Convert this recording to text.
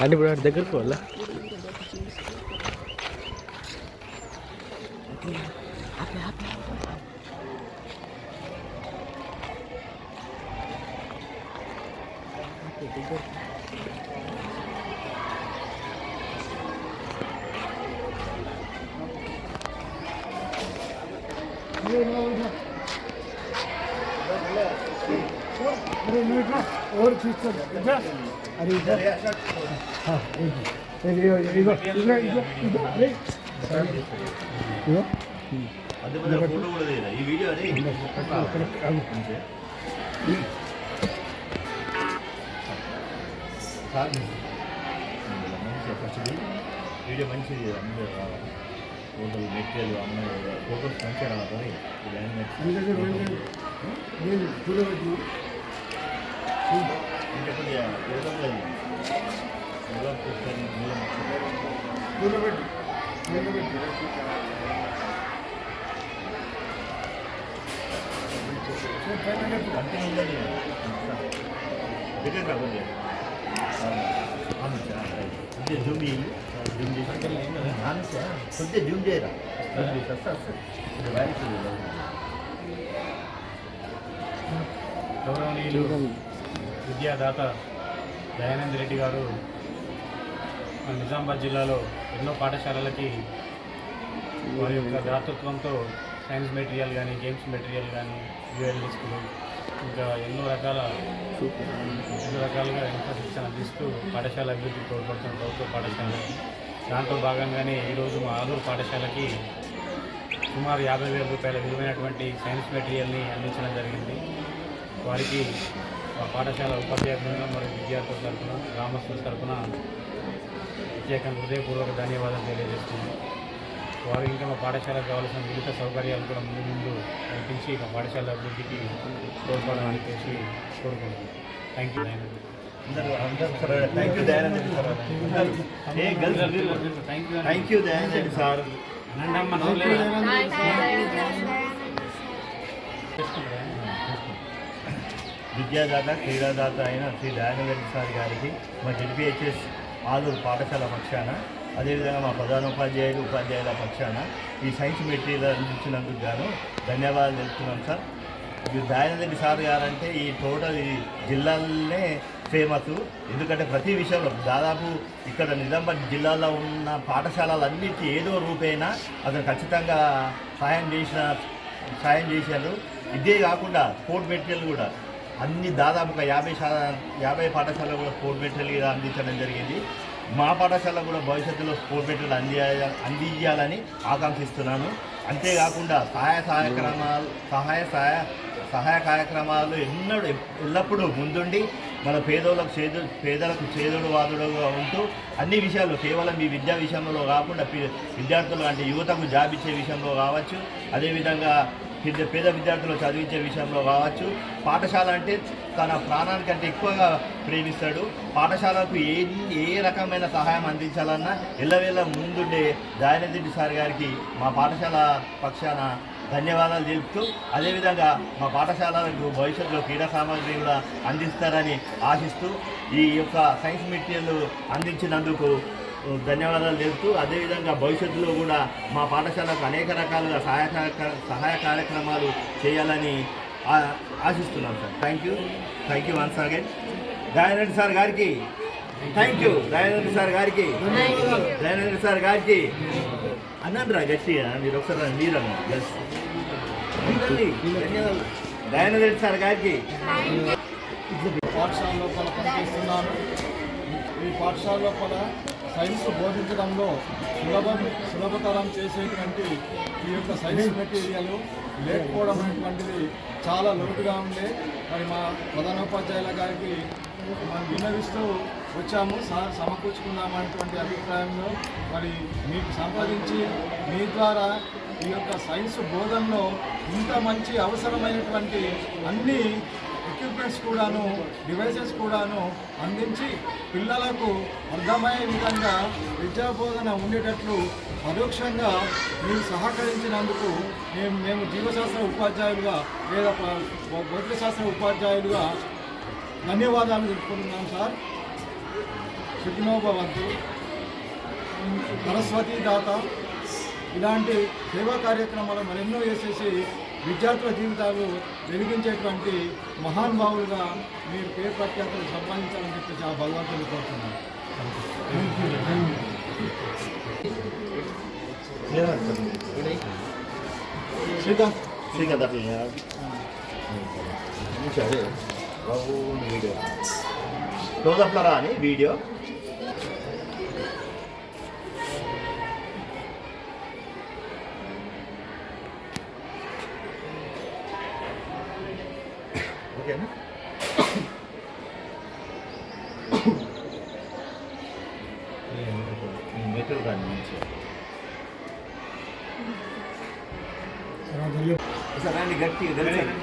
అంటే ఇప్పుడు వాడి దగ్గరకు వాళ్ళ अरे मिनट ना और चीज तो इधर अरे इधर हाँ इधर इधर इधर इधर इधर अरे इधर అది మన ఫోటో కూడా తీయరా? ఈ వీడియో అదే అంతే. సార్ మంచిగా ఫస్ట్ వీడియో మంచిది అందరూ రావాలి ఫోటోలు మెటీరియల్ అమ్మాయి ఫోటోస్ మంచిగా రావాలి ఈ ల్యాండ్ इधर దగ్గర రాకుండా కొద్దిగా జూమ్ చేయి జూమ్ చేసి ఆనసా కొద్దిగా జూమ్ చేయరా జూమ్ చేసి వస్తా వస్తా వాయిస్ గౌరవనీయులు విద్యాదాత దయానంద్ రెడ్డి గారు నిజామాబాద్ జిల్లాలో ఎన్నో పాఠశాలలకి వారి యొక్క దాతృత్వంతో సైన్స్ మెటీరియల్ కానీ గేమ్స్ మెటీరియల్ కానీ యూఎల్ స్కూల్ ఇంకా ఎన్నో రకాల ఎన్నో రకాలుగా ఎంతో శిక్షణ అందిస్తూ పాఠశాల అభివృద్ధి తోడ్పడుతున్న ప్రభుత్వ పాఠశాల. దాంట్లో భాగంగానే ఈరోజు మా ఆలూరు పాఠశాలకి సుమారు యాభై వేల రూపాయల విలువైనటువంటి సైన్స్ మెటీరియల్ని అందించడం జరిగింది. వారికి పాఠశాల ఉపాధ్యాయ బృందం మరియు విద్యార్థుల తరఫున గ్రామస్తుల తరఫున ప్రత్యేకంగా హృదయపూర్వక ధన్యవాదాలు తెలియజేస్తున్నాను. వారు ఇంకా మా పాఠశాలకు కావాల్సిన వివిధ సౌకర్యాలు కూడా ముందు ముందు కల్పించి మా పాఠశాల అభివృద్ధికి తోడ్పడాలని చెప్పేసి కోరుకుంటున్నాను. థ్యాంక్ యూ అందరూ అందరూ సార్ థ్యాంక్ యూ సార్. అందరూ ఏ girls thank you thank you Dayananda Reddy sir. అనండమ్మ? విద్యాదాత క్రీడాదాత అయిన శ్రీ దయానంద సార్ గారికి మా జడ్పిహెచ్ఎస్ ఆలూరు పాఠశాల పక్షాన అదేవిధంగా మా ప్రధానోపాధ్యాయులు ఉపాధ్యాయుల పక్షాన ఈ సైన్స్ మెటీరియల్ అందించినందుకు గాను ధన్యవాదాలు తెలుపుతున్నాం సార్. ఈ దయానంద రెడ్డి సార్ గారంటే ఈ టోటల్ ఈ జిల్లాలోనే ఫేమస్. ఎందుకంటే ప్రతి విషయంలో దాదాపు ఇక్కడ నిజామాబాద్ జిల్లాలో ఉన్న పాఠశాలలన్నిటి ఏదో రూపేనా అతను ఖచ్చితంగా సాయం చేసిన సాయం చేశారు ఇదే కాకుండా స్పోర్ట్ మెటీరియల్ కూడా అన్ని దాదాపుగా యాభై శాతం యాభై పాఠశాలలో కూడా స్పోర్ట్ మెటీరియల్ అందించడం జరిగింది. మా పాఠశాల కూడా భవిష్యత్తులో స్పోర్ట్ మెటీరియల్ అందియ అందించాలని ఆకాంక్షిస్తున్నాను. అంతేకాకుండా సహాయ సహాయక్రమాలు సహాయ సహాయ సహాయ కార్యక్రమాలు ఎన్నడూ ఎల్లప్పుడూ ముందుండి మన పేదోళ్ళకు చేదు పేదలకు చేదుడు వాదుడుగా ఉంటూ అన్ని విషయాలు కేవలం ఈ విద్యా విషయంలో కాకుండా పి- విద్యార్థులు అంటే యువతకు జాబ్ ఇచ్చే విషయంలో కావచ్చు. అదేవిధంగా పేద పేద విద్యార్థులు చదివించే విషయంలో కావచ్చు. పాఠశాల అంటే తన ప్రాణానికంటే ఎక్కువగా ప్రేమిస్తాడు. పాఠశాలకు ఏ ఏ రకమైన సహాయం అందించాలన్నా ఎల్లవేళ ముందుండే దయానందరెడ్డి సార్ గారికి మా పాఠశాల పక్షాన ధన్యవాదాలు తెలుపుతూ అదేవిధంగా మా పాఠశాలకు భవిష్యత్తులో క్రీడా సామాగ్రి కూడా అందిస్తారని ఆశిస్తూ ఈ యొక్క సైన్స్ మెటీరియల్ అందించినందుకు ధన్యవాదాలు తెలుపుతూ అదేవిధంగా భవిష్యత్తులో కూడా మా పాఠశాలకు అనేక రకాలుగా సహాయ కార్యక్ర- సహాయ కార్యక్రమాలు చేయాలని ఆ- ఆశిస్తున్నాం sir. Thank you thank you once again Dayanand sir గారికి. థ్యాంక్ యూ దయానంద్ సార్ గారికి. దయానంద్ సార్ గారికి. అన్నాను గట్టిగా మీరు ఒకసారి రండి, మీరు అన్నారు. ధన్యవాదాలు. దయానంద్ సార్ గారికి. పాఠశాల లోపల పనిచేస్తున్నాను ఈ పాఠశాల లోపల సైన్స్ బోధించడంలో సులభం సులభతరం చేసేటువంటి ఈ యొక్క సైన్స్ మెటీరియల్ లేకపోవడం అనేటువంటిది చాలా లోటుగా ఉండే. మరి మా ప్రధానోపాధ్యాయుల గారికి మనం విన్నవిస్తూ వచ్చాము. సార్ సమకూర్చుకున్నామనేటువంటి అభిప్రాయంలో మరి మీకు సంపాదించి మీ ద్వారా ఈ యొక్క సైన్స్ బోధనలో ఇంత మంచి అవసరమైనటువంటి అన్ని ఎక్విప్మెంట్స్ కూడాను డివైసెస్ కూడాను అందించి పిల్లలకు అర్థమయ్యే విధంగా విద్యాబోధన ఉండేటట్లు పరోక్షంగా మీరు సహకరించినందుకు మేము మేము జీవశాస్త్ర ఉపాధ్యాయులుగా లేదా భౌతికశాస్త్ర ఉపాధ్యాయులుగా ధన్యవాదాలు చెప్పుకుంటున్నాం సార్. సుఖినోభవంతు సరస్వతి దాత. ఇలాంటి సేవా కార్యక్రమాలు మరెన్నో చేసేసి విద్యార్థుల జీవితాలు వెలిగించేటువంటి మహానుభావులుగా మీరు పేరు ప్రఖ్యాతులు సంపాదించాలని చెప్పేసి ఆ భగవంతుని కోరుతున్నాను. శ్రీకాంత్. శ్రీకాంత్ అట్లా సరే. వీడియో. ఓకేనా మెటీరియల్ కానీ మంచిగా ఒకసారి రండి గట్టిగా గట్టిగా